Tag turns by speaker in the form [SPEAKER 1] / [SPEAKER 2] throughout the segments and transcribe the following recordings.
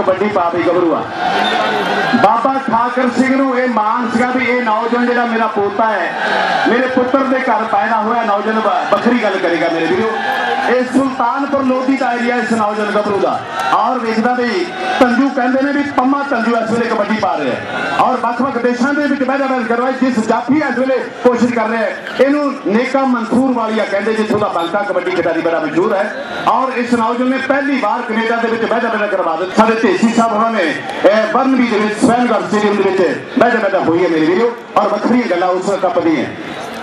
[SPEAKER 1] ਕਬੱਡੀ ਪਾ ਦੇ ਬਾਬਾ ਠਾਕਰ ਸਿੰਘ ਨੂੰ ਇਹ ਮਾਣ ਸੀਗਾ ਵੀ ਇਹ ਨੌਜਵਾਨ ਜਿਹੜਾ ਮੇਰਾ ਪੋਤਾ ਹੈ, ਮੇਰੇ ਪੁੱਤਰ ਦੇ ਘਰ ਪੈਦਾ ਹੋਇਆ ਨੌਜਵਾਨ ਵੱਖਰੀ ਗੱਲ ਕਰੇਗਾ ਮੇਰੇ ਵੀਰੋ। ਇਹ ਸੁਲਤਾਨਪੁਰ ਲੋਧੀ ਦਾ ਏਰੀਆ ਇਸ ਨੌਜਵਾਨ ਗੱਭਰੂ ਦਾ। ਔਰ ਵੇਖਦਾ ਵੀ ਤੰਜੂ ਕਹਿੰਦੇ ਨੇ ਵੀ ਪੰਮਾ ਤੰਜੂ ਇਸ ਵੇਲੇ ਕਬੱਡੀ ਪਾ ਰਿਹਾ ਹੈ। ਔਰ ਵੱਖ-ਵੱਖ ਦੇਸ਼ਾਂ ਦੇ ਵਿੱਚ ਬਹਿਦਾ ਬਹਿ ਕਰਵਾਏ, ਜਿਸ ਜਾਫੀ ਇਸ ਵੇਲੇ ਕੋਸ਼ਿਸ਼ ਕਰ ਰਿਹਾ ਹੈ। ਇਹਨੂੰ ਨੇਕਾ ਮਨਸੂਰ ਵਾਲੀਆ ਕਹਿੰਦੇ, ਜਿੱਥੋਂ ਦਾ ਬੰਕਾ ਕਬੱਡੀ ਖਿਡਾਰੀ ਬੜਾ ਮਸ਼ਹੂਰ ਹੈ। ਔਰ ਇਸ ਨੌਜਵਾਨ ਨੇ ਪਹਿਲੀ ਵਾਰ ਕੈਨੇਡਾ ਦੇ ਵਿੱਚ ਬਹਿਦਾ ਬਹਿਦਾ ਕਰਵਾ ਦਿੱਤਾ। ਸਾਡੇ ਢੇਸੀ ਸਾਹਿਬ ਉਹਨਾਂ ਨੇ, ਇਹ ਬਰਨਬੀ ਦੇ ਵਿੱਚ ਸਵੈਨਗਰ ਸਟੇਡੀਅਮ ਦੇ ਵਿੱਚ ਬਹਿਦਾ ਬਹਿਦਾ ਹੋਈ ਹੈ ਮੇਰੇ ਵੀਰੋ। ਔਰ ਵੱਖਰੀਆਂ ਗੱਲਾਂ ਉਸ ਕੱਪ ਦੀਆਂ।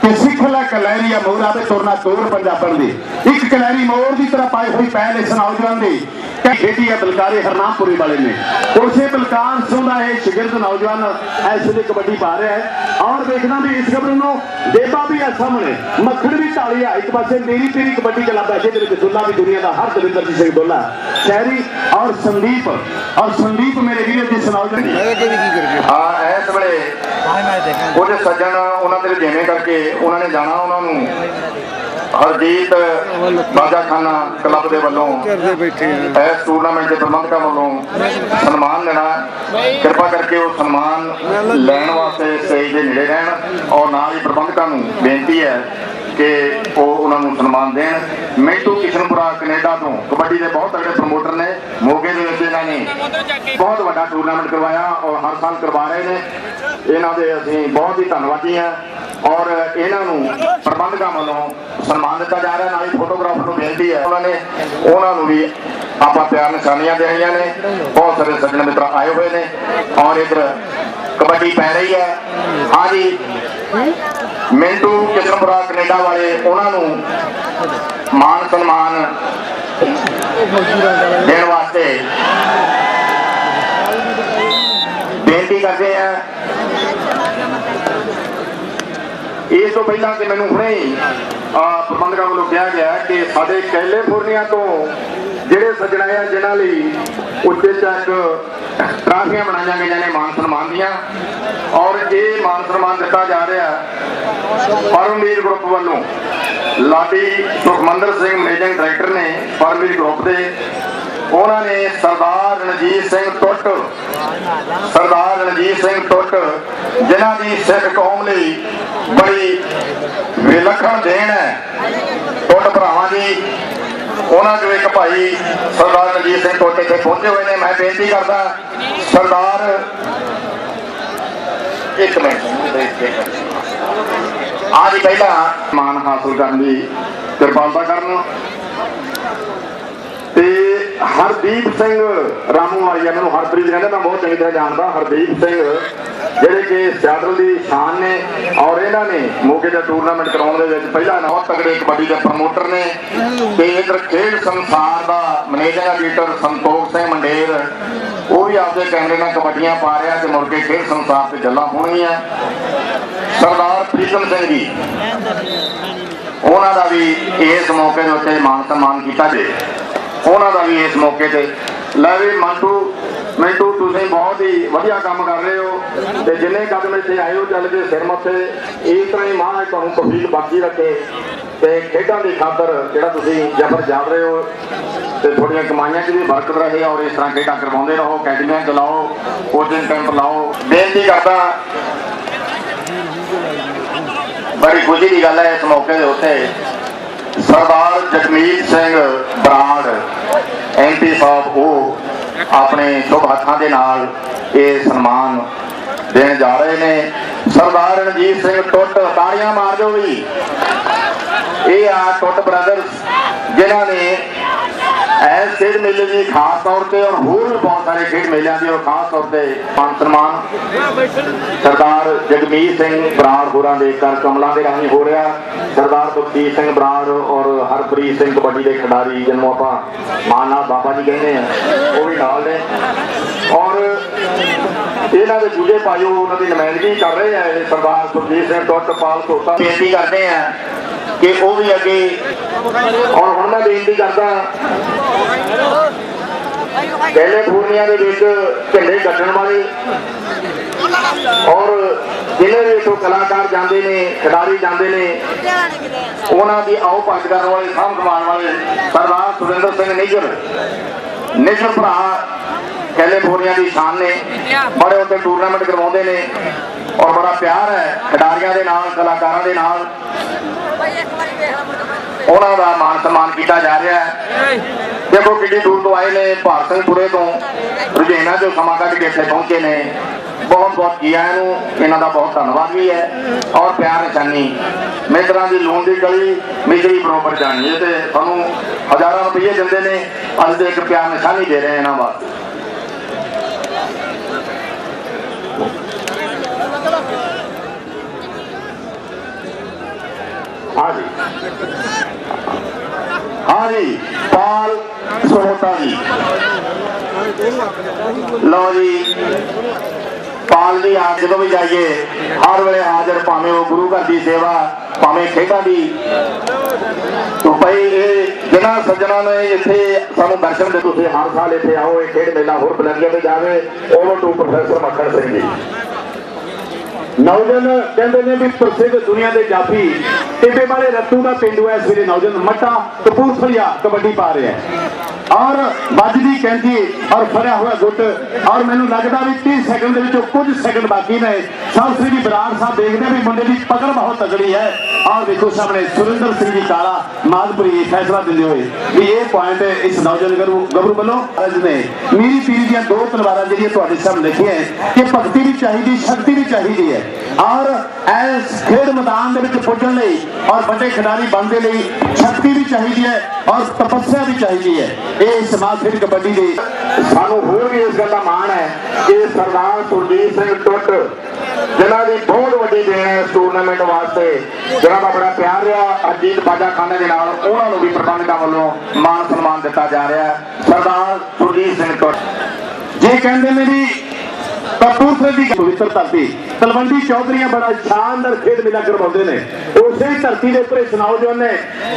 [SPEAKER 1] ਕਿ ਸਿੱਖ ਲੈ ਕਲੈਰੀਆ ਮੋਰ ਆਵੇ ਤੁਰਨਾ ਤੋਰ ਪੰਜਾਬਣ ਦੀ। ਇੱਕ ਕਲੈਰੀ ਮੋਰ ਦੀ ਤਰ੍ਹਾਂ ਪਾਈ ਹੋਈ ਪਹਿਲ ਇਸ ਨੌਜਵਾਨ ਦੀ। ਬੇਟੀ ਹੈ ਬਲਕਾਰੇ ਹਰਨਾਮਪੁਰੀ ਵਾਲੇ ਨੇ। ਉਸੇ ਬਲਕਾਰ ਸਿੰਘ ਦਾ ਇਹ ਸ਼ਾਗਿਰਦ ਨੌਜਵਾਨ ਇਸ ਵੇਲੇ ਕਬੱਡੀ ਪਾ ਰਿਹਾ ਹੈ। ਔਰ ਦੇਖਣਾ ਵੀ ਇਸ ਖਬਰ ਨੂੰ ਦੇਬਾ ਵੀ ਹੈ ਸਾਹਮਣੇ। ਮੱਖਣ ਵੀ ਢਾਲੀ ਆ। ਇੱਕ ਪਾਸੇ ਮੇਰੀ ਤੇਰੀ ਕਬੱਡੀ ਕਲੱਬ ਹੈ। ਜਿਹਦੇ ਵਿੱਚ ਦੁੱਲਾ ਵੀ ਦੁਨੀਆ ਦਾ ਹਰ ਦਵਿੰਦਰ ਸਿੰਘ ਦੁੱਲਾ ਸ਼ਹਿਰੀ ਔਰ ਸੰਦੀਪ। ਔਰ ਸੰਦੀਪ ਮੇਰੇ ਵੀਰ ਜਿਸ ਨੌਜਵਾਨ ਦੀ
[SPEAKER 2] ਮੈਂ ਕਿਹਾ ਕੀ ਕਰਕੇ?
[SPEAKER 3] ਹਾਂ ਇਸ ਵੇਲੇ ਕੁਝ ਸੱਜਣ ਉਹਨਾਂ ਦੇ ਜਿਵੇਂ ਕਰਕੇ ਉਹਨਾਂ ਨੇ ਜਾਣਾ ਉਹਨਾਂ ਨੂੰ। ਹਰਜੀਤ ਬਾਜਾ ਖਾਨਾ ਕਲੱਬ ਦੇ ਵੱਲੋਂ ਇਸ ਟੂਰਨਾਮੈਂਟ ਦੇ ਪ੍ਰਬੰਧਕਾਂ ਵੱਲੋਂ ਸਨਮਾਨ ਦੇਣਾ ਕਿਰਪਾ ਕਰਕੇ ਉਹ ਸਨਮਾਨ ਲੈਣ ਵਾਸਤੇ ਸਟੇਜ ਦੇ ਨੇੜੇ ਰਹਿਣ ਔਰ ਨਾਲ ਹੀ ਪ੍ਰਬੰਧਕਾਂ ਨੂੰ ਬੇਨਤੀ ਹੈ ਕਿ ਉਹ ਉਹਨਾਂ ਨੂੰ ਸਨਮਾਨ ਦੇਣ। ਮੈਟੂ ਕਿਸ਼ਨਪੁਰਾ ਕੈਨੇਡਾ ਤੋਂ ਕਬੱਡੀ ਦੇ ਬਹੁਤ ਤਗੜੇ ਪ੍ਰਮੋਟਰ ਨੇ। ਮੋਗੇ ਦੇ ਵਿੱਚ ਇਹਨਾਂ ਨੇ ਬਹੁਤ ਵੱਡਾ ਟੂਰਨਾਮੈਂਟ ਕਰਵਾਇਆ ਔਰ ਹਰ ਸਾਲ ਕਰਵਾ ਰਹੇ ਨੇ। ਇਹਨਾਂ ਦੇ ਅਸੀਂ ਬਹੁਤ ਹੀ ਧੰਨਵਾਦੀ ਹਾਂ ਔਰ ਇਹਨਾਂ ਨੂੰ ਪ੍ਰਬੰਧਕਾਂ ਵੱਲੋਂ ਸਨਮਾਨ ਦਿੱਤਾ ਜਾ ਰਿਹਾ। ਨਾਲ ਹੀ ਫੋਟੋਗ੍ਰਾਫਰ ਨੂੰ ਬੇਨਤੀ ਹੈ, ਉਹਨਾਂ ਨੇ ਉਹਨਾਂ ਨੂੰ ਵੀ ਆਪਾਂ ਪਿਆਰ ਨਿਸ਼ਾਨੀਆਂ ਦੇਣੀਆਂ ਨੇ। ਬਹੁਤ ਸਾਰੇ ਸੱਜਣ ਮਿੱਤਰ ਆਏ ਹੋਏ ਨੇ ਔਰ ਇਧਰ ਕਬੱਡੀ ਪੈ ਰਹੀ ਹੈ। ਹਾਂਜੀ ਮਿੰਟੂ ਕਿਸ਼ਨਪੁਰਾ, ਕੈਨੇਡਾ ਵਾਲੇ ਉਹਨਾਂ ਨੂੰ ਮਾਨ ਸਨਮਾਨ ਦੇਣ ਵਾਸਤੇ ਬੇਨਤੀ ਕਰਦੇ ਆ। ਇਸ ਤੋਂ ਪਹਿਲਾਂ ਕਿ ਮੈਨੂੰ ਹੁਣੇ ਹੀ ਪ੍ਰਬੰਧਕਾਂ ਵੱਲੋਂ ਕਿਹਾ ਗਿਆ ਕਿ ਸਾਡੇ ਕੈਲੀਫੋਰਨੀਆ ਤੋਂ ਜਿਹੜੇ ਸੱਜਣ ਆ, ਜਿਨ੍ਹਾਂ ਲਈ ਉੱਚੇ ਚੱਕ ਟਰਾਫੀਆਂ ਬਣਾਈਆਂ ਗਈਆਂ ਨੇ ਮਾਨ ਸਨਮਾਨ ਦੀਆਂ ਔਰ ਇਹ ਮਾਨ ਸਨਮਾਨ ਦਿੱਤਾ ਜਾ ਰਿਹਾ ਪਰਮਵੀਰ ਗਰੁੱਪ ਵੱਲੋਂ। ਲਾਡੀ ਸੁਖਮੰਦਰ ਸਿੰਘ ਮੈਨੇਜਿੰਗ ਡਾਇਰੈਕਟਰ ਨੇ ਪਰਮਵੀਰ ਗਰੁੱਪ ਦੇ ਉਹਨਾਂ ਨੇ ਸਰਦਾਰ ਰਣਜੀਤ ਸਿੰਘ ਟੁੱਟ, ਸਰਦਾਰ ਰਣਜੀਤ ਸਿੰਘ ਟੁੱਟ, ਜਿਨ੍ਹਾਂ ਦੀ ਸਿੱਖ ਕੌਮ ਲਈ ਬੜੀ ਵਿਲੱਖਣ ਦੇਣ ਹੈ, ਟੁੱਟ ਭਰਾਵਾਂ ਦੀ ਉਹਨਾਂ ਚੋਂ ਇੱਕ ਭਾਈ ਸਰਦਾਰ ਰਣਜੀਤ ਸਿੰਘ ਟੁੱਟ ਇੱਥੇ ਪਹੁੰਚੇ ਹੋਏ ਨੇ। ਮੈਂ ਬੇਨਤੀ ਕਰਦਾ, ਸਰਦਾਰ, ਇੱਕ ਮਿੰਟ ਆਜ ਪਹਿਲਾਂ ਮਾਨ ਹਾਸਲ ਕਰਨ ਦੀ ਕਿਰਪਾਲਤਾ ਕਰਨ ਤੇ ਹਰਦੀਪ ਸਿੰਘ ਰਾਮੂ ਵਾਲੀਆ ਮੈਨੂੰ ਹਰਪ੍ਰੀਤ ਕਹਿੰਦੇ, ਮੈਂ ਬਹੁਤ ਚੰਗੀ ਤਰ੍ਹਾਂ ਜਾਣਦਾ। ਹਰਦੀਪ ਸਿੰਘ, ਜਿਹੜੇ ਕਿ ਸਿਆਟਲ ਦੀ ਸ਼ਾਨ ਨੇ ਔਰ ਇਹਨਾਂ ਨੇ ਮੋਗੇ ਦਾ ਟੂਰਨਾਮੈਂਟ ਕਰਾਉਣ ਦੇ ਵਿੱਚ ਪਹਿਲਾਂ ਬਹੁਤ ਤਗੜੇ ਕਬੱਡੀ ਦੇ ਪ੍ਰਮੋਟਰ ਨੇ ਤੇ ਇਧਰ ਖੇਡ ਸੰਸਾਰ ਦਾ ਮੈਨੇਜਰ ਐਡੀਟਰ ਸੰਤੋਖ ਸਿੰਘ ਮੰਡੇਰ। ਉਹ ਵੀ ਆਪਦੇ ਕੈਮਰੇ ਨਾਲ ਕਬੱਡੀਆਂ ਪਾ ਰਿਹਾ ਤੇ ਮੁੜ ਕੇ ਖੇਡ ਸੰਸਾਰ ਤੇ ਗੱਲਾਂ ਹੋਣਗੀਆਂ। ਸਰਦਾਰ ਪ੍ਰੀਤਮ ਸਿੰਘ ਜੀ, ਉਹਨਾਂ ਦਾ ਵੀ ਇਸ ਮੌਕੇ ਦੇ ਉੱਤੇ ਮਾਨ ਸਨਮਾਨ ਕੀਤਾ ਜੇ। ਉਹਨਾਂ ਦਾ ਵੀ ਇਸ ਮੌਕੇ ਤੇ। ਲੈ ਵੀ ਮੰਟੂ ਮਿੰਟੂ, ਤੁਸੀਂ ਬਹੁਤ ਹੀ ਵਧੀਆ ਕੰਮ ਕਰ ਰਹੇ ਹੋ ਤੇ ਜਿੰਨੇ ਕਦਮ ਇੱਥੇ ਆਏ ਹੋ, ਚੱਲ ਕੇ ਸਿਰ ਮੱਥੇ, ਇਸ ਤਰ੍ਹਾਂ ਹੀ ਮਹਾਰਾਜ ਤੁਹਾਨੂੰ ਤੌਫੀਕ ਬਖਸ਼ੀ ਰੱਖੇ ਤੇ ਖੇਡਾਂ ਦੀ ਖਾਤਰ ਜਿਹੜਾ ਤੁਸੀਂ ਜਬਰ ਜਾਲ ਰਹੇ ਹੋ ਤੇ ਤੁਹਾਡੀਆਂ ਕਮਾਈਆਂ 'ਚ ਵੀ ਬਰਕਤ ਰਹੇ ਔਰ ਇਸ ਤਰ੍ਹਾਂ ਖੇਡਾਂ ਕਰਵਾਉਂਦੇ ਰਹੋ, ਅਕੈਡਮੀਆਂ ਚਲਾਓ, ਕੋਚਿੰਗ ਕੈਂਪ ਲਾਓ। ਬੇਨਤੀ ਕਰਦਾ, ਬੜੀ ਖੁਸ਼ੀ ਦੀ ਗੱਲ ਹੈ ਇਸ ਮੌਕੇ ਦੇ ਉੱਤੇ। ਸਰਦਾਰ ਜਗਮੀਤ ਸਿੰਘ ਬਰਾੜ ਐਮਪੀ ਸਾਹਿਬ, ਉਹ ਆਪਣੇ ਸ਼ੁਭ ਹੱਥਾਂ ਦੇ ਨਾਲ ਇਹ ਸਨਮਾਨ ਦੇਣ ਜਾ ਰਹੇ ਨੇ। ਸਰਦਾਰ ਰਣਜੀਤ ਸਿੰਘ ਟੁੱਟ, ਤਾੜੀਆਂ ਮਾਰ ਦਿਓ ਵੀ। ਇਹ ਆ ਟੁੱਟ ਬ੍ਰਦਰਸ ਜਿਨ੍ਹਾਂ ਨੇ ਖੇਡ ਮੇਲੇ ਦੀ ਖਾਸ ਤੌਰ ਤੇ ਔਰ ਹੋਰ ਵੀ ਬਹੁਤ ਸਾਰੇ ਖੇਡ ਮੇਲਿਆਂ ਦੀ ਔਰ ਖਾਸ ਤੌਰ ਤੇ ਮਾਨ ਸਨਮਾਨ। ਸਰਦਾਰ ਜਗਮੀਤ ਸਿੰਘ ਬਰਾੜ ਹੋਰਾਂ ਦੇ ਕਰ ਕਮਲਾਂ ਦੇ ਰਾਹੀਂ ਹੋ ਰਿਹਾ। ਸਰਦਾਰ ਬਖਸ਼ੀਸ਼ ਸਿੰਘ ਬਰਾੜ ਔਰ ਹਰਪ੍ਰੀਤ ਸਿੰਘ ਕਬੱਡੀ ਦੇ ਖਿਡਾਰੀ, ਜਿਹਨੂੰ ਆਪਾਂ ਮਾਨ ਨਾਲ ਬਾਬਾ ਜੀ ਕਹਿੰਦੇ ਆ, ਉਹ ਵੀ ਨਾਲ ਨੇ। ਔਰ ਇਹਨਾਂ ਦੇ ਦੂਜੇ ਭਾਈਓ ਉਹਨਾਂ ਦੀ ਨੁਮਾਇੰਦਗੀ ਕਰ ਰਹੇ ਆ ਸਰਦਾਰ ਸੁਰਜੀਤ ਸਿੰਘ ਟੁੱਟ ਪਾਲ, ਧੋਤਾ। ਬੇਨਤੀ ਕਰਦੇ ਆ ਕਿ ਉਹ ਵੀ ਅੱਗੇ ਔਰ ਹੁਣ ਮੈਂ ਬੇਨਤੀ ਕਰਦਾ ਕੈਲੀਫੋਰਨੀਆ ਦੇ ਵਿੱਚ ਝੰਡੇ ਗੱਡਣ ਵਾਲੇ ਔਰ ਜਿਨ੍ਹਾਂ ਵੀ ਇੱਥੋਂ ਕਲਾਕਾਰ ਜਾਂਦੇ ਨੇ, ਖਿਡਾਰੀ ਜਾਂਦੇ ਨੇ, ਉਹਨਾਂ ਦੀ ਆਓ ਭੱਜ ਕਰਨ ਵਾਲੇ, ਸਾਂਭ ਸੰਭਾਲ ਵਾਲੇ ਸਰਦਾਰ ਸੁਰਿੰਦਰ ਸਿੰਘ ਨਿਜਰ। ਨਿਜਰ ਭਰਾ ਕੈਲੀਫੋਰਨੀਆ ਦੀ ਸ਼ਾਨ ਨੇ, ਬੜੇ ਉੱਤੇ ਟੂਰਨਾਮੈਂਟ ਕਰਵਾਉਂਦੇ ਨੇ ਔਰ ਬੜਾ ਪਿਆਰ ਹੈ ਖਿਡਾਰੀਆਂ ਦੇ ਨਾਲ, ਕਲਾਕਾਰਾਂ ਦੇ ਨਾਲ। ਉਹਨਾਂ ਦਾ ਮਾਨ ਸਨਮਾਨ ਕੀਤਾ ਜਾ ਰਿਹਾ ਹੈ। ਦੇਖੋ ਕਿੰਨੀ ਦੂਰ ਤੋਂ ਆਏ ਨੇ ਭਾਰਤ ਸਿੰਘਪੁਰੇ ਤੋਂ। ਰੁਝੇਨਾ ਜੋ ਸਮਾਂ ਕੱਢ ਕੇ ਇੱਥੇ ਪਹੁੰਚੇ ਨੇ। ਬਹੁਤ ਬਹੁਤ ਜੀ ਆਇਆਂ ਨੂੰ ਇਹਨਾਂ ਦਾ ਬਹੁਤ ਧੰਨਵਾਦ ਵੀ ਹੈ। ਔਰ ਪਿਆਰ ਨਿਸ਼ਾਨੀ। ਮਿੱਤਰਾਂ ਦੀ ਲੂਣ ਦੀ ਗਲੀ ਮਿਸਰੀ ਬਰੋਬਰ ਜਾਣੀ ਹੈ ਤੇ ਤੁਹਾਨੂੰ ਹਜ਼ਾਰਾਂ ਰੁਪਏ ਦਿੰਦੇ ਨੇ। ਅੱਜ ਦੇ ਇੱਕ ਪਿਆਰ ਨਿਸ਼ਾਨੀ ਦੇ ਰਹੇ ਇਹਨਾਂ ਵਾਸਤੇ ਹਾਂਜੀ। ਹਾਂਜੀ, ਪਾਲ ਸੋਹਤਾ ਜੀ ਲਓ ਜੀ, ਪਾਲ ਦੀ ਆ ਜਦੋਂ ਵੀ ਜਾਈਏ, ਹਰ ਵੇਲੇ ਹਾਜ਼ਰ ਭਾਵੇਂ ਉਹ ਗੁਰੂ ਘਰ ਦੀ ਸੇਵਾ, ਭਾਵੇਂ ਖੇਡਾਂ ਦੀ। ਤੋ ਭਾਈ, ਇਹ ਜਿਨ੍ਹਾਂ ਸੱਜਣਾ ਨੇ ਇੱਥੇ ਸਾਨੂੰ ਦਰਸ਼ਨ ਦੇ ਤੁਸੀਂ ਹਰ ਸਾਲ ਇੱਥੇ ਆਓ, ਇਹ ਖੇਡ ਮੇਲਾ ਹੋਰ ਬੁਲੰਦੀਆਂ ਤੇ ਜਾਵੇ over to professor Makhan Singh ji.
[SPEAKER 1] ਨੌਜਵਾਨ ਕਹਿੰਦੇ ਨੇ ਵੀ ਪ੍ਰਸਿੱਧ ਦੁਨੀਆ ਦੇ ਜਾਫੀ ਟਿੱਬੇ ਵਾਲੇ ਰੱਤੂ ਦਾ ਪਿੰਡੂ ਹੈ ਇਸ ਵੇਲੇ ਨੌਜਵਾਨ ਮੱਟਾ ਕਪੂਰਥਲੀਆ ਕਬੱਡੀ ਪਾ ਰਿਹਾ ਹੈ। ਔਰ ਵੱਜਦੀ ਕੈਂਚੀ ਔਰ ਫੜਿਆ ਹੋਇਆ ਗੁੱਟ। ਔਰ ਮੈਨੂੰ ਲੱਗਦਾ ਵੀ 30 ਸੈਕਿੰਡ ਦੇ ਵਿੱਚੋਂ ਕੁਝ ਸੈਕਿੰਡ ਬਾਕੀ ਨੇ। ਸਾਹਿਬ ਸ੍ਰੀ ਬਰਾੜ ਸਾਹਿਬ ਦੇਖਦੇ ਵੀ ਮੁੰਡੇ ਦੀ ਪਕੜ ਬਹੁਤ ਤਗੜੀ ਹੈ। ਔਰ ਦੇਖੋ ਸਾਹਮਣੇ ਸੁਰਿੰਦਰ ਸਿੰਘ ਜੀ ਕਾਲਾ, ਮਾਦਪੁਰੀ ਫੈਸਲਾ ਦਿੰਦੇ ਹੋਏ। ਵੀ ਇਹ ਪੁਆਇੰਟ ਇਸ ਨੌਜਵਾਨ ਗੱਭਰੂ ਗੱਭਰੂ ਵੱਲੋਂ ਅਰਜ ਨੇ। ਮੀਰੀ ਪੀਰੀ ਦੀਆਂ ਦੋ ਤਲਵਾਰਾਂ ਜਿਹੜੀਆਂ ਤੁਹਾਡੇ ਸਾਹਮਣੇ ਲਿਖੀਆਂ ਕਿ ਭਗਤੀ ਵੀ ਚਾਹੀਦੀ, ਸ਼ਕਤੀ ਵੀ ਚਾਹੀਦੀ ਹੈ। ਔਰ ਇਸ ਖੇਡ ਮੈਦਾਨ ਦੇ ਵਿੱਚ ਪੁੱਜਣ ਲਈ ਔਰ ਵੱਡੇ ਖਿਡਾਰੀ ਬਣਨ ਦੇ ਲਈ ਸ਼ਕਤੀ ਵੀ ਚਾਹੀਦੀ ਹੈ ਔਰ ਤਪੱਸਿਆ ਵੀ ਚਾਹੀਦੀ ਹੈ। ਇਹ ਸਮਾਜ ਖੇਡ ਕਬੱਡੀ ਦੇ
[SPEAKER 3] ਸਾਨੂੰ ਹੋਰ ਵੀ ਇਸ ਗੱਲ ਦਾ ਮਾਣ ਹੈ ਕਿ ਸਰਦਾਰ ਸੁਰਜੀਤ ਸਿੰਘ ਟੁੱਟ ਜਿਨ੍ਹਾਂ ਦੀ ਬਹੁਤ ਵੱਡੀ ਦੇਣ ਹੈ ਇਸ ਟੂਰਨਾਮੈਂਟ ਵਾਸਤੇ ਜਿਨ੍ਹਾਂ ਦਾ ਬੜਾ ਪਿਆਰ ਰਿਹਾ ਅਜੀਤ ਬਾਜਾ ਖਾਨੇ ਦੇ ਨਾਲ ਉਹਨਾਂ ਨੂੰ ਵੀ ਪ੍ਰਬੰਧਕਾਂ ਵੱਲੋਂ ਮਾਣ ਸਨਮਾਨ ਦਿੱਤਾ ਜਾ ਰਿਹਾ ਹੈ। ਸਰਦਾਰ ਸੁਰਜੀਤ ਸਿੰਘ ਟੁੱਟ।
[SPEAKER 1] ਜੇ ਕਹਿੰਦੇ ਨੇ ਵੀ ਕਪੂਰਥਲੇ ਦੀ ਪਵਿੱਤਰ ਧਰਤੀ। ਤਲਵੰਡੀ ਚੌਧਰੀਆਂ ਬੜਾ ਸ਼ਾਨਦਾਰ ਖੇਡ ਮੇਲਾ ਕਰਵਾਉਂਦੇ ਨੇ। ਉਸੇ ਧਰਤੀ ਦੇ ਉੱਪਰ ਇਸ ਨੇ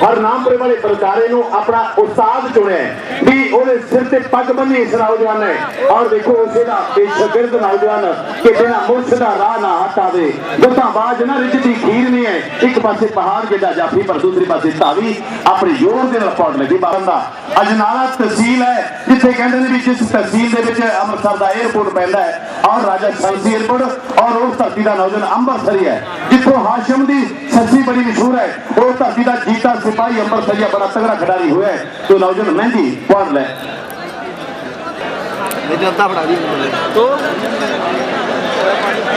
[SPEAKER 1] ਹਰਨਾਮਪੁਰੇ ਵਾਲੇ ਪ੍ਰਚਾਰੇ ਨੂੰ ਆਪਣਾ ਉਸਤਾਦ ਚੁਣਿਆ ਵੀ ਉਹਦੇ ਸਿਰ ਤੇ ਪੱਗ ਬੰਨੀ ਇਸ ਨੇ। ਔਰ ਦੇਖੋ ਉਸੇ ਦਾ ਬੇਸ਼ਗਿਰਦ ਨੌਜਵਾਨ ਕਿ ਬਿਨਾ ਮੁਰਸ਼ ਦਾ ਰਾਹ ਨਾ ਹਟਾਵੇ ਗੱਤਾਂ ਬਾਜ ਨਾ ਰਿਜਦੀ ਖੀਰ ਨਹੀਂ ਹੈ। ਇੱਕ ਪਾਸੇ ਪਹਾੜ ਜਿਹੜਾ ਜਾਫੀ, ਪਰ ਦੂਸਰੀ ਪਾਸੇ ਧਾਵੀ। ਆਪਣੇ ਜ਼ੋਰ ਦੇ ਨਾਲ ਪੌੜ ਲੱਗੀ ਬਾਬਾ ਦਾ। ਅਜਨਾਲਾ ਤਹਿਸੀਲ ਹੈ, ਜਿੱਥੇ ਕਹਿੰਦੇ ਨੇ ਵੀ ਜਿਸ ਤਹਿਸੀਲ ਦੇ ਵਿੱਚ ਅੰਮ੍ਰਿਤਸਰ ਦਾ 에ਅਰਪੋਰਟ ਪੈਂਦਾ ਹੈ ਔਰ ਰਾਜਾ ਸਾਂਸੀ 에ਅਰਪੋਰਟ ਔਰ ਉਸ ਧਰਤੀ ਦਾ ਨੌਜਵਾਨ ਅੰਮ੍ਰਿਤਸਰੀ ਹੈ, ਜਿੱਥੋਂ ਹਾਸ਼ਮ ਦੀ ਸੱਸੀ ਬੜੀ ਮਸ਼ਹੂਰ ਹੈ ਉਹ ਧਰਤੀ ਦਾ ਜੀਤਾ ਸਿਪਾਹੀ ਅੰਮ੍ਰਿਤਸਰੀਆ ਬੜਾ ਤਗੜਾ ਖਿਡਾਰੀ ਹੋਇਆ ਤੇ ਨੌਜਵਾਨ ਮਹਿੰਦੀ ਪੜ ਲੈ।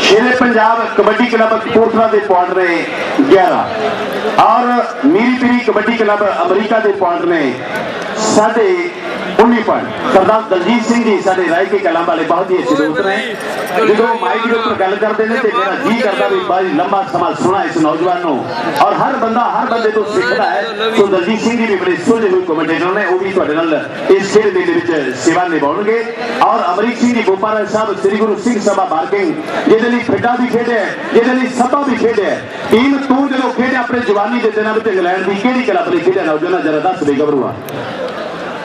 [SPEAKER 1] ਸ਼ੇਰੇ ਪੰਜਾਬ ਕਬੱਡੀ ਕਲੱਬ ਕਪੂਰਥਲਾ ਦੇ ਪੁਆਇੰਟ ਨੇ 11 ਔਰ ਮੀਰੀ ਪੀਰੀ ਕਬੱਡੀ ਕਲੱਬ ਅਮਰੀਕਾ ਦੇ ਪੁਆਇੰਟ ਨੇ ਸਾਡੇ 19 ਪੁਆਇੰਟ ਸਰਦਾਰ ਦਲਜੀਤ ਸਿੰਘ ਜੀ ਸਾਡੇ ਰਾਏ ਕੇ ਕਲਾਂ ਵਾਲੇ ਬਹੁਤ ਹੀ ਅੱਛੇ ਦੋਸਤ ਨੇ। ਜਦੋਂ ਮਾਈਕ ਦੇ ਉੱਪਰ ਗੱਲ ਕਰਦੇ ਨੇ ਤੇ ਮੇਰਾ ਜੀ ਕਰਦਾ ਵੀ ਬਾਈ ਲੰਬਾ ਸਮਾਂ ਸੁਣਾ ਇਸ ਨੌਜਵਾਨ ਨੂੰ। ਔਰ ਹਰ ਬੰਦਾ ਹਰ ਬੰਦੇ ਤੋਂ ਸਿੱਖਦਾ ਹੈ। ਸੋ ਦਲਜੀਤ ਸਿੰਘ ਜੀ ਵੀ ਬੜੇ ਸੁਲਝੇ ਹੋਏ ਕਮੈਂਟੇਟਰ ਨੇ। ਉਹ ਵੀ ਤੁਹਾਡੇ ਨਾਲ ਇਸ ਖੇਡ ਮੇਲੇ ਵਿੱਚ ਸੇਵਾ ਨਿਭਾਉਣਗੇ। ਔਰ ਅਮਰੀਕ ਸਿੰਘ ਜੀ ਗੋਪਾਲ ਸਾਹਿਬ ਸ੍ਰੀ ਗੁਰੂ ਸਿੰਘ ਸਭਾ ਬਾਰਕਿੰਗ ਜਿਹਦੇ ਲਈ ਖੇਡਾਂ ਵੀ ਖੇਡਿਆ ਹੈ, ਜਿਹਦੇ ਲਈ ਸਭਾ ਵੀ ਖੇਡਿਆ ਟੀਮ ਤੂੰ ਜਦੋਂ ਖੇਡਿਆ ਆਪਣੇ ਜਵਾਨੀ ਦੇ ਦਿਨਾਂ ਵਿੱਚ ਇੰਗਲੈਂਡ ਦੀ ਕਿਹੜੀ ਕਲੱਬ ਲਈ ਖੇਡਿਆ? ਨੌਜਵਾਨ ਜਰਾ ਦੱਸ ਦੇ ਗੱਭਰੂਆ।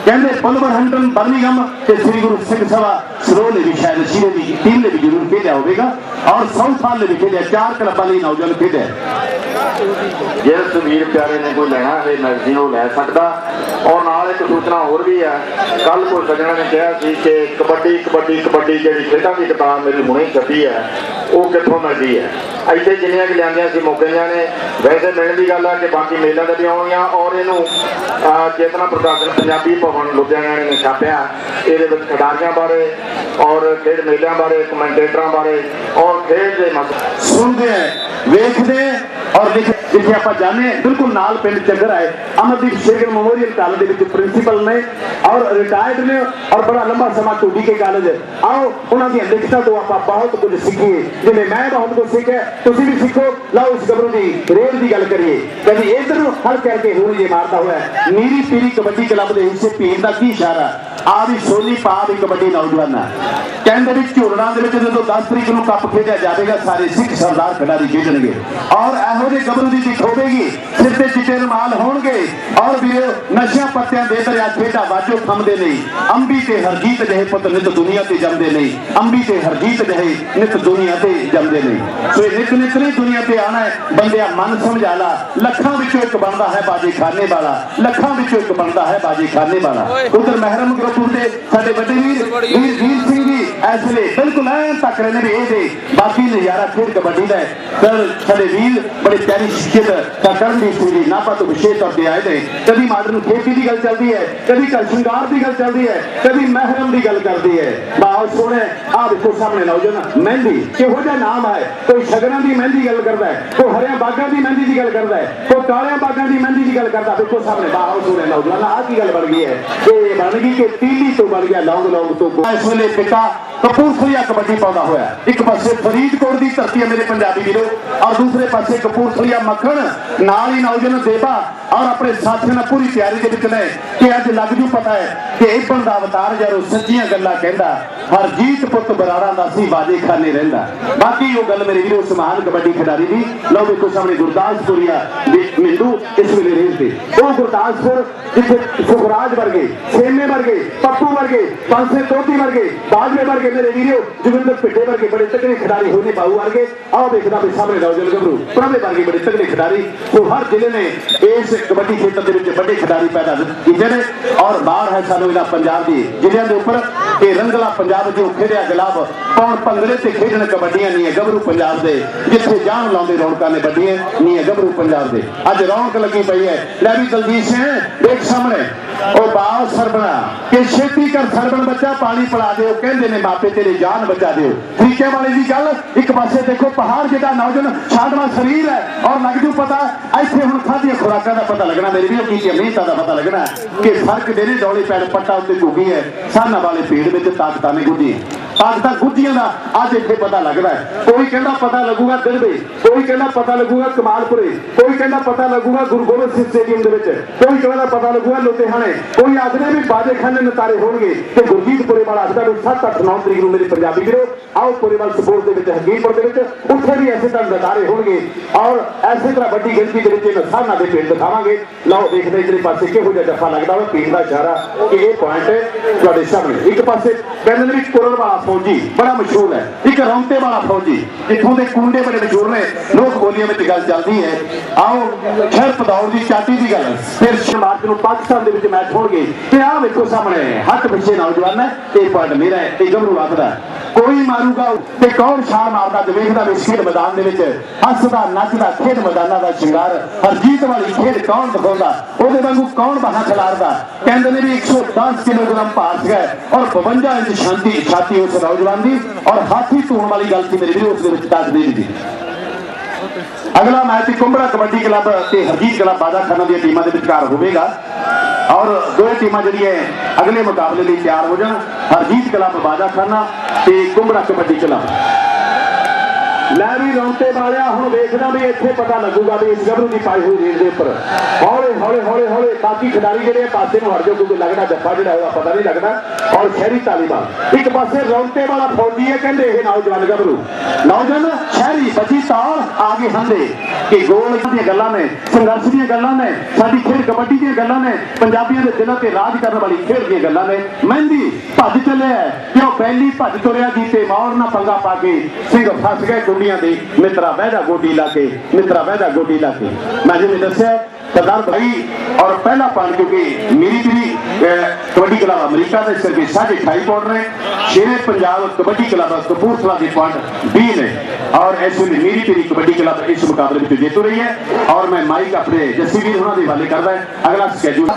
[SPEAKER 1] ਕਹਿੰਦੇ ਬੁਲਵਰ ਹੰਟਨ ਬਰਮਿੰਗਮ ਤੇ ਸ੍ਰੀ ਗੁਰੂ ਸਿੰਘ ਸਭਾ ਸਰੋਲ ਨੇ ਵੀ ਸ਼ਾਇਦ ਸ਼ੀਰੇ ਦੀ ਟੀਮ ਨੇ ਵੀ ਜ਼ਰੂਰ ਖੇਡਿਆ ਹੋਵੇਗਾ। ਔਰ ਸਾਊਥ ਹਾਲ ਨੇ ਵੀ ਖੇਡਿਆ ਚਾਰ ਕਲੱਬਾਂ ਲਈ ਨੌਜਵਾਨ ਖੇਡਿਆ
[SPEAKER 3] ਜਿਸ ਵੀਰ ਪਿਆਰੇ ਨੇ ਕੋਈ ਲੈਣਾ ਹੈ ਮੈਗਜ਼ੀਨ ਉਹ ਲੈ ਸਕਦਾ। ਔਰ ਨਾਲ ਇੱਕ ਸੂਚਨਾ ਹੋਰ ਵੀ ਹੈ। ਕੱਲ ਕੋਈ ਸੱਜਣਾ ਨੇ ਕਿਹਾ ਸੀ ਕਿ ਕਬੱਡੀ ਕਬੱਡੀ ਕਬੱਡੀ ਜਿਹੜੀ ਖੇਡਾਂ ਦੀ ਕਿਤਾਬ ਮੇਰੀ ਹੁਣੇ ਛਪੀ ਹੈ, ਉਹ ਕਿੱਥੋਂ ਮਿਲਦੀ ਹੈ? ਇੱਥੇ ਜਿੰਨੀਆਂ ਕਿ ਲਿਆਂਦੀਆਂ ਸੀ ਮੌਕੇ ਨੇ। ਵੈਸੇ ਮਿਲਣ ਦੀ ਗੱਲ ਹੈ ਕਿ ਬਾਕੀ ਮੇਲਿਆਂ ਦੇ ਵੀ ਆਉਣੀਆਂ ਔਰ ਇਹਨੂੰ ਚੇਤਨਾ ਪ੍ਰਕਾਸ਼ਨ ਪੰਜਾਬੀ ਭਵਨ ਲੁਧਿਆਣਾ ਨੇ ਛਾਪਿਆ। ਇਹਦੇ ਵਿੱਚ ਖਿਡਾਰੀਆਂ ਬਾਰੇ ਔਰ ਖੇਡ ਮੇਲਿਆਂ ਬਾਰੇ, ਕਮੈਂਟੇਟਰਾਂ ਬਾਰੇ ਔਰ ਖੇਡ ਦੇ ਮਸਲੇ
[SPEAKER 1] ਸੁਣਦੇ ਵੇਖਦੇ ਹੈ ਔਰ ਲਿਖ ਜਿੱਥੇ ਆਪਾਂ ਜਾਣੇ ਹਾਂ, ਬਿਲਕੁਲ ਨਾਲ ਪਿੰਡ ਚੱਗਰ ਆਏ ਅਮਰਦੀਪ ਸ਼ੇਖਰ ਮੈਮੋਰੀਅਲ ਕਾਲਜ ਦੇ ਵਿੱਚ ਪ੍ਰਿੰਸੀਪਲ ਨੇ ਔਰ ਰਿਟਾਇਰਡ ਨੇ ਔਰ ਬੜਾ ਲੰਬਾ ਸਮਾਂ ਟੂਡੀ ਕੇ ਕਾਲਜ ਆਓ ਉਹਨਾਂ ਦੀਆਂ ਲਿਖਤਾਂ ਤੋਂ ਆਪਾਂ ਬਹੁਤ ਕੁਝ ਸਿੱਖੀਏ। ਜਿਵੇਂ ਮੈਂ ਬਹੁਤ ਕੁਝ ਸਿੱਖਿਆ ਤੁਸੀਂ ਵੀ ਸਿੱਖੋ। ਲਓ ਇਸ ਗੱਭਰੂ ਦੀ ਰੇਡ ਦੀ ਗੱਲ ਕਰੀਏ। ਕਦੀ ਇਧਰ ਨੂੰ ਹਲ ਕਰਕੇ ਹੁਣ ਜੇ ਮਾਰਦਾ ਹੋਇਆ ਨੀਰੀ ਪੀਰੀ ਕਬੱਡੀ ਕਲੱਬ ਦੇ ਹਿੱਸੇ ਭੀੜ ਦਾ ਕੀ ਇਸ਼ਾਰਾ? ਆ ਵੀ ਸੋਨੀ ਪਾ ਵੀ ਕਬੱਡੀ ਨੌਜਵਾਨਾਂ ਕਹਿੰਦੇ ਵੀ ਝੋਲਣਾ ਦੇ ਵਿੱਚ ਜਦੋਂ 10 ਤਰੀਕ ਨੂੰ ਕੱਪ ਖੇਡਿਆ ਜਾਵੇਗਾ ਸਾਰੇ ਸਿੱਖ ਸਰਦਾਰ ਖਿਡਾਰੀ ਖੇਡਣਗੇ। ਔਰ ਇਹੋ ਜਿਹੇ ਗੱਭਰੂ ਦੀ ਦੀ ਦਿੱਖ ਹੋਵੇਗੀ ਸਿਰ ਤੇ ਚਿੱਟੇ ਰੁਮਾਲ ਹੋਣਗੇ। ਔਰ ਵੀਰੇ, ਨਸ਼ਿਆਂ ਪੱਤਿਆਂ ਦੇ ਦਰਿਆ ਖੇਡਾ ਵਾਜੋ ਥੰਮਦੇ ਨਹੀਂ। ਅੰਬੀ ਤੇ ਹਰਜੀਤ ਜਿਹੇ ਪੁੱਤ ਨਿਤ ਦੁਨੀਆ ਤੇ ਜੰਮਦੇ ਨਹੀਂ। ਅੰਬੀ ਤੇ ਹਰਜੀਤ ਜਿਹੇ ਨਿਤ ਦੁਨੀਆ ਤੇ ਜੰਮਦੇ ਨਹੀਂ। ਸੋ ਇਹ ਨਿਤ ਨਿਤ ਨਹੀਂ ਦੁਨੀਆ ਤੇ ਆਣਾ ਹੈ। ਬੰਦਿਆ ਮਨ ਸਮਝਾ ਲਾ। ਲੱਖਾਂ ਵਿੱਚੋਂ ਇੱਕ ਬਣਦਾ ਹੈ ਬਾਜੀ ਖਾਨੇ ਵਾਲਾ। ਲੱਖਾਂ ਵਿੱਚੋਂ ਇੱਕ ਬਣਦਾ ਹੈ ਬਾਜੀ ਖਾਨੇ ਵਾਲਾ। ਉਧਰ ਮਹਿਰਮ ਗਰੁੱਪ ਦੇ ਸਾਡੇ ਵੱਡੇ ਵੀਰ ਵੀਰ ਸਿੰਘ ਜੀ, ਇਸ ਵੇਲੇ ਬਿਲਕੁਲ ਐਂ ਤੱਕ ਰਹੇ ਨੇ ਵੀ ਇਹ ਦੇ ਬਾਕੀ ਨਜ਼ਾਰਾ ਖੇਡ ਕਬੱਡੀ ਦਾ ਹੈ। ਸਾਡੇ ਵੀਰ ਬੜੇ ਪਿਆਰੀ ਸ਼ਖਸੀਅਤ ਦਾ ਕਰਨਦੀਪ ਸਿੰਘ ਨਾਪਾ ਤੋਂ ਵਿਸ਼ੇਸ਼ ਤੌਰ ਤੇ ਆਏ ਨੇ। ਕਦੀ ਮਾਡਰਨ ਖੇਤੀ ਦੀ ਗੱਲ ਚੱਲਦੀ ਹੈ, ਕਦੀ ਘਰ ਸ਼ਿੰਗਾਰ ਦੀ ਗੱਲ ਚੱਲਦੀ ਹੈ, ਕਦੀ ਮਹਿਰਮ ਦੀ ਗੱਲ ਕਰਦੀ ਹੈ। ਬਹੁਤ ਸੋਹਣੇ ਆ ਦੇਖੋ ਸਾਹਮਣੇ ਨੌਜਵਾਨ, ਮਹਿੰਦੀ ਕਿਹੋ ਜਿਹਾ ਨਾਮ ਹੈ? ਕੋਈ ਸ਼ਗਨਾਂ ਦੀ ਮਹਿੰਦੀ ਗੱਲ ਕਰਦਾ ਹੈ, ਕੋਈ ਹਰਿਆ ਬਾਗਾਂ ਦੀ ਮਹਿੰਦੀ ਦੀ ਗੱਲ ਕਰਦਾ ਹੈ, ਕੋਈ ਕਾਲਿਆਂ ਬਾਗਾਂ ਦੀ ਮਹਿੰਦੀ ਦੀ ਗੱਲ ਕਰਦਾ ਦੇਖੋ ਸਾਹਮਣੇ ਬਹੁਤ ਸੋਹਣੇ ਨੌਜਵਾਨ ਆ ਕੀ ਗੱਲ ਬਣ ਗਈ ਹੈ? ਇਹ ਬਣ ਗਈ ਕਿ ਤੀਲੀ ਤੋਂ ਬਣ ਗਿਆ ਲੌਂਗ ਲੌਂਗ ਤੋਂ। ਇਸ ਵੇਲੇ ਪਿਤਾ ਕਪੂਰਥਲੀਆ ਕਬੱਡੀ ਪਾਉਂਦਾ ਹੋਇਆ ਇੱਕ ਪਾਸੇ ਫਰੀਦਕੋਟ ਦੀ ਧਰਤੀ ਹੈ ਮੇਰੇ ਪੰਜਾਬੀ ਵੀਰੋ, ਔਰ ਦੂਸਰੇ ਪਾਸੇ ਕਪੂਰਥਲੀਆ ਮੱਖਣ, ਨਾਲ ਹੀ ਨੌਜਵਾਨ ਦੇਵਾ, ਔਰ ਆਪਣੇ ਸਾਥੀਆਂ ਨਾਲ ਪੂਰੀ ਤਿਆਰੀ ਦੇ ਵਿੱਚ ਨੇ ਕਿ ਅੱਜ ਲੱਗ ਜੂ ਪਤਾ ਹੈ ਕਿ ਇਹ ਬੰਦਾ ਅਵਤਾਰ ਜਦੋਂ ਸੱਚੀਆਂ ਗੱਲਾਂ ਕਹਿੰਦਾ। ਹਰਜੀਤ ਪੁੱਤ ਬਰਾੜਾ ਦਾ ਸੀ, ਬਾਜੇ ਰਹਿੰਦਾ। ਬਾਕੀ ਉਹ ਗੱਲ ਮੇਰੇ ਵੀਰੋ ਸਮਾਨ ਕਬੱਡੀ ਖਿਡਾਰੀ ਦੀ। ਲਓ ਦੇਖੋ ਸਾਹਮਣੇ ਗੁਰਦਾਸਪੁਰੀਆ ਮਿੰਦੂ, ਇਸ ਵੇਲੇ ਰੇਸ ਦੇ ਉਹ ਗੁਰਦਾਸਪੁਰ ਜਿੱਥੇ ਸੁਖਰਾਜ ਵਰਗੇ, ਸੇਮੇ ਵਰਗੇ, ਪੱਪੂ ਵਰਗੇ ਪੰਸੇ ਤੋਤੀ ਵਰਗੇ, ਬਾਜਵੇ ਵਰਗੇ ਮੇਰੇ ਵੀਰੋ, ਜਗਿੰਦਰ ਪਿੱਡੇ ਵਰਗੇ ਬੜੇ ਤਕੜੇ ਖਿਡਾਰੀ ਹੋਣੇ ਬਾਹੂ ਵਰਗੇ। ਆਹ ਦੇਖਦਾ ਵੀ ਸਾਹਮਣੇ ਨੌਜਵਾਨ ਗੱਭਰੂ ਪ੍ਰਭੇ ਵਰਗੇ ਬੜੇ ਤਕੜੇ ਖਿਡਾਰੀ। ਉਹ ਹਰ ਜ਼ਿਲ੍ਹੇ ਨੇ ਇਸ ਕਬੱਡੀ ਖੇਤਰ ਦੇ ਵਿੱਚ ਵੱਡੇ ਖਿਡਾਰੀ ਪੈਦਾ ਕੀਤੇ ਨੇ। ਔਰ ਬਾਹਰ ਹੈ ਸਾਨੂੰ ਇਹਦਾ ਪੰਜਾਬ ਦੀ ਜ਼ਿਲ੍ਹਿਆਂ ਦੇ ਉੱਪਰ, ਇਹ ਰੰਗਲਾ ਪੰਜਾਬ ਜੋ ਖੇਡਿਆ ਗੁਲਾਬ, ਕੌਣ ਭੰਗੜੇ ਤੇ ਖੇਡਣ ਕਬੱਡੀਆਂ ਨਹੀਂ ਹੈ ਗੱਭਰੂ ਪੰਜਾਬ ਦੇ। ਜਿੱਥੇ ਜਾਨ ਲਾਉਂਦੇ ਰੌਣਕਾਂ ਨੇ ਵੱਡੀਆਂ ਨਹੀਂ ਹੈ ਗੱਭਰੂ ਪੰਜਾਬ ਦੇ। ਅੱਜ ਰੌਣਕ ਲੱਗੀ ਪਈ ਹੈ। ਲੈ ਵੀ ਦਲਜੀਤ ਸਿੰਘ, ਦੇਖ ਸਾਹਮਣੇ। ਉਹ ਬਾਲ ਸਰਬਣਾ, ਕਿ ਛੇਤੀ ਕਰ ਸਰਬਣ ਬੱਚਾ, ਪਾਣੀ ਪਿਲਾ ਦਿਓ। ਕਹਿੰਦੇ ਨੇ ਮਾਪੇ, ਤੇਰੇ ਜਾਨ ਬਚਾ ਦਿਓ। ਤਰੀਕੇ ਵਾਲੇ ਦੀ ਗੱਲ, ਇੱਕ ਪਾਸੇ ਦੇਖੋ, ਪਹਾੜ ਜਿਹੜਾ ਨੌਜਵਾਨ ਛਾੜਵਾ ਸਰੀਰ ਹੈ, ਔਰ ਲੱਗ ਜੂ ਪਤਾ, ਇੱਥੇ ਹੁਣ ਖਾਧੀਆਂ ਖੁਰਾਕਾਂ ਦਾ ਪਤਾ ਲੱਗਣਾ। ਮੇਰੇ ਵੀਰੋ, ਕੀ ਮਿਹਨਤਾਂ ਦਾ ਪਤਾ ਲੱਗਣਾ ਕਿ ਫ਼ਰਕ ਦੇ ਨੇ ਡੋਲੇ ਪੈਣ, ਪੱਟਾ ਉੱਤੇ ਝੁਕੀ ਹੈ। ਸਾਨਾ ਵਾਲੇ ਪੇੜ ਵਿੱਚ ਤਾਕਤਾਂ ਨੇ কোটি ਗੁੱਝੀਆਂ ਤਾਕਤਾਂ ਗੁੱਝੀਆਂ ਦਾ ਅੱਜ ਇੱਥੇ ਪਤਾ ਲੱਗਦਾ ਹੈ। ਕੋਈ ਕਹਿੰਦਾ ਪਤਾ ਲੱਗੂਗਾ ਦਿਲਵੇ ਕੋਈ ਕਹਿੰਦਾ ਪਤਾ ਲੱਗੂਗਾ ਕਮਾਲਪੁਰੇ, ਕੋਈ ਕਹਿੰਦਾ ਪਤਾ ਲੱਗੂਗਾ ਗੁਰੂ ਗੋਬਿੰਦ ਸਿੰਘ ਸਟੇਡੀਅਮ ਦੇ ਵਿੱਚ, ਕੋਈ ਕਹਿੰਦਾ ਪਤਾ ਲੱਗੂਗਾ ਲੁਧਿਆਣੇ, ਕੋਈ ਆਖਦੇ ਵੀ ਬਾਜੇਖਾਨੇ ਨਤਾਰੇ ਹੋਣਗੇ ਤੇ ਗੁਰਜੀਤਪੁਰੇ ਵਾਲਾ ਆਖਦਾ ਵੀ 7 8 9 ਤਰੀਕ ਨੂੰ ਮੇਰੇ ਪੰਜਾਬੀ ਵੀਰੋ, ਆਓ ਪੁਰੇਵਾਲ ਸਪੋਰਟ ਦੇ ਵਿੱਚ ਹਕੀਮਪੁਰ ਦੇ ਵਿੱਚ, ਉੱਥੇ ਵੀ ਐਸੇ ਤਰ੍ਹਾਂ ਨਤਾਰੇ ਹੋਣਗੇ ਔਰ ਐਸੇ ਤਰ੍ਹਾਂ ਵੱਡੀ ਗਿਣਤੀ ਦੇ ਵਿੱਚ ਇਹਨਾਂ ਸਾਨਾ ਦੇ ਪਿੰਡ ਦਿਖਾਵਾਂਗੇ। ਲਓ, ਦੇਖਦੇ ਇਧਰੇ ਪਾਸੇ ਕਿਹੋ ਜਿਹਾ ਜੱਫਾ ਲੱਗਦਾ ਵਾ, ਪਿੰਡ ਦਾ ਇਸ਼ਾਰਾ ਕਿ ਇਹ ਪੁਆਇੰਟ ਤੁਹਾਡੇ ਸਾਹਮਣੇ। ਇੱਕ ਪਾਸੇ ਕਹਿੰਦੇ ਨੇ ਵੀ ਫੌਜੀ, ਬੜਾ ਮਸ਼ਹੂਰ ਹੈ। ਇੱਕ ਰੌਂਤੇ ਵਾਲਾ ਫੌਜੀ ਇੱਥੋਂ ਦੇ ਕੁੰਡੇ ਬੜੇ ਮਸ਼ਹੂਰ ਨੇ, ਲੋਕ ਬੋਲੀਆਂ ਵਿੱਚ ਗੱਲ ਚੱਲਦੀ ਹੈ। ਆਓ, ਖੈਰ ਪਦੌੜ ਦੀ ਚਾਟੀ ਦੀ ਗੱਲ। ਫਿਰ ਸ਼ਮਾਰਤ ਨੂੰ ਪਾਕਿਸਤਾਨ ਦੇ ਵਿੱਚ ਮੈਚ ਹੋਣਗੇ ਤੇ ਆਹ ਵੇਖੋ ਸਾਹਮਣੇ, ਹੱਥ ਪਿੱਛੇ ਨੌਜਵਾਨ ਹੈ ਇਹ ਪੁਆਇੰਟ ਮੇਰਾ ਹੈ ਇਹ ਗੱਭਰੂ ਆਖਦਾ ਕੋਈ ਮਾਰੂਗਾ ਤੇ ਕੌਣ ਛਾਲ ਮਾਰਦਾ, ਤੇ ਵੇਖਦਾ ਵੀ ਖੇਡ ਮੈਦਾਨ ਦੇ ਵਿੱਚ ਹੱਸਦਾ, ਨੱਚਦਾ, ਖੇਡ ਮੈਦਾਨਾਂ ਦਾ ਸ਼ਿੰਗਾਰ। ਹਰਜੀਤ ਵਾਲੀ ਖੇਡ ਕੌਣ ਦਿਖਾਉਂਦਾ? ਉਹਦੇ ਵਾਂਗੂ ਕੌਣ ਬਾਹਾਂ ਖਿਲਾਰਦਾ? ਕਹਿੰਦੇ ਨੇ ਵੀ 110 ਕਿਲੋਗ੍ਰਾਮ ਭਾਰ ਸੀਗਾ ਔਰ 52 ਇੰਚ ਸ਼ਾਂਤੀ ਛਾਤੀ ਉਸ ਨੌਜਵਾਨ ਦੀ ਔਰ ਹਾਥੀ ਧੂਣ ਵਾਲੀ ਗੱਲ ਸੀ ਮੇਰੇ ਵੀਰੋ, ਉਸ ਦੇ ਵਿੱਚ ਦੱਸ ਦੇ ਦੀ ਅਗਲਾ ਮੈਚ ਕੁੰਬੜਾ ਕਬੱਡੀ ਕਲੱਬ ਤੇ ਹਰਜੀਤ ਕਲੱਬ ਬਾਜਾ ਖਾਨਾ ਦੀਆਂ ਟੀਮਾਂ ਦੇ ਵਿਚਕਾਰ ਹੋਵੇਗਾ। ਔਰ ਦੋਵੇਂ ਟੀਮਾਂ ਜਿਹੜੀਆਂ ਅਗਲੇ ਮੁਕਾਬਲੇ ਲਈ ਤਿਆਰ ਹੋ ਜਾਣ। ਹਰਜੀਤ ਕਲੱਬ ਬਾਜਾ ਖਾਨਾ ਤੇ ਕੁੰਬੜਾ ਕਬੱਡੀ ਕਲੱਬ। ਲੈ ਵੀ ਰੌਂਤੇ ਵਾਲਿਆ ਹੁਣ ਵੇਖਦਾ ਵੀ ਇੱਥੇ ਪਤਾ ਲੱਗੂਗਾ ਵੀ ਇਸ ਗੱਭਰੂ ਦੀ ਪਾਈ ਹੋਈ ਰੇਲ ਦੇ ਉੱਪਰ। ਹੌਲੇ ਹੌਲੇ ਹੌਲੇ ਹੌਲੇ, ਬਾਕੀ ਖਿਡਾਰੀ ਜਿਹੜੇ ਪਾਸੇ ਨੂੰ ਹਟ ਜਾਓ, ਕਿਉਂਕਿ ਲੱਗਦਾ ਜੱਫਾ ਜਿਹੜਾ ਉਹਦਾ ਪਤਾ ਨਹੀਂ ਲੱਗਦਾ। ਔਰ ਸ਼ਹਿਰੀ ਤਾਲੀਬਾਨ, ਇੱਕ ਪਾਸੇ ਰੌਂਤੇ ਵਾਲਾ ਫੌਜੀ ਹੈ, ਕਹਿੰਦੇ ਇਹ ਨੌਜਵਾਨ ਗੱਭਰੂ। ਨੌਜਵਾਨ ਸ਼ਹਿਰੀ ਬੱਚੀ ਤਾਲ ਆ ਗਏ ਹੰਦੇ ਕਿ ਗੋਲ ਦੀਆਂ ਗੱਲਾਂ ਨੇ, ਸੰਘਰਸ਼ ਦੀਆਂ ਗੱਲਾਂ ਨੇ, ਸਾਡੀ ਖੇਡ ਕਬੱਡੀ ਦੀਆਂ ਗੱਲਾਂ ਨੇ, ਪੰਜਾਬੀਆਂ ਦੇ ਦਿਲਾਂ ਤੇ ਰਾਜ ਕਰਨ ਵਾਲੀ ਖੇਡ ਦੀਆਂ ਗੱਲਾਂ ਨੇ। ਮਹਿੰਦੀ, ਭੱਜ ਚੱਲਿਆ ਪਹਿਲੀ ਭੱਜ ਤੁਰਿਆ ਜੀਤੇ ਮੌਰ ਨਾ ਪੰਗਾ ਪਾ ਕੇ ਸਿੰਘ ਫਸ ਗਏ ਗੁੰਡੀਆਂ ਦੇ। ਮਿੱਤਰਾ ਬਹਿਦਾ ਗੋਡੀ ਲਾ ਕੇ, ਮਿੱਤਰਾ ਬਹਿਦਾ ਗੋਡੀ ਲਾ ਕੇ। ਮੈਂ ਜਿਵੇਂ ਦੱਸਿਆ, ਸਰਦਾਰ ਭਾਈ, ਔਰ ਪਹਿਲਾ ਪਾਣ ਕਿਉਂਕਿ ਮੇਰੀ ਵੀ ਕਬੱਡੀ ਕਲੱਬ ਅਮਰੀਕਾ ਦਾ ਇਸ 28 ਪੁਆਇੰਟ ਨੇ ਸ਼ੇਰੇ ਪੰਜਾਬ ਕਬੱਡੀ ਕਲੱਬ ਕਪੂਰਥਲਾ ਦੇ ਪੁਆਇੰਟ 20 ਨੇ। ਔਰ ਇਸ ਵੇਲੇ ਮੇਰੀ ਤੇਰੀ ਕਬੱਡੀ ਕਲੱਬ ਇਸ ਮੁਕਾਬਲੇ ਵਿੱਚ ਜੇਤੂ ਰਹੀ ਹੈ, ਔਰ ਮੈਂ ਮਾਈਕ ਆਪਣੇ ਜੱਸੀ ਵੀਰ ਉਹਨਾਂ ਦੇ ਹਵਾਲੇ ਕਰਦਾ ਅਗਲਾ ਸਕੇਜੂਲ